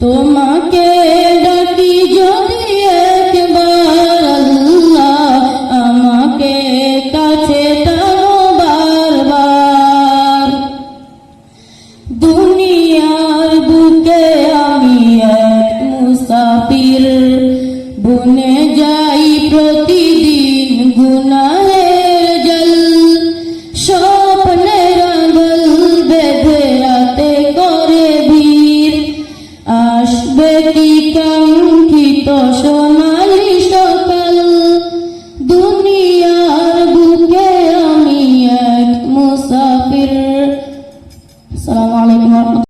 তোমাকে ডাকি যদি একবার আল্লাহ আমাকে কাছে টানো বারবার। দুনিয়ার বুকে আমি এক মুসাফির, বনে যাই গুনা কি কাঙ্ক্ষিত সোনালি সকাল। দুনিয়ার বুকে আমি এক মুসাফির। সালামালাইকুম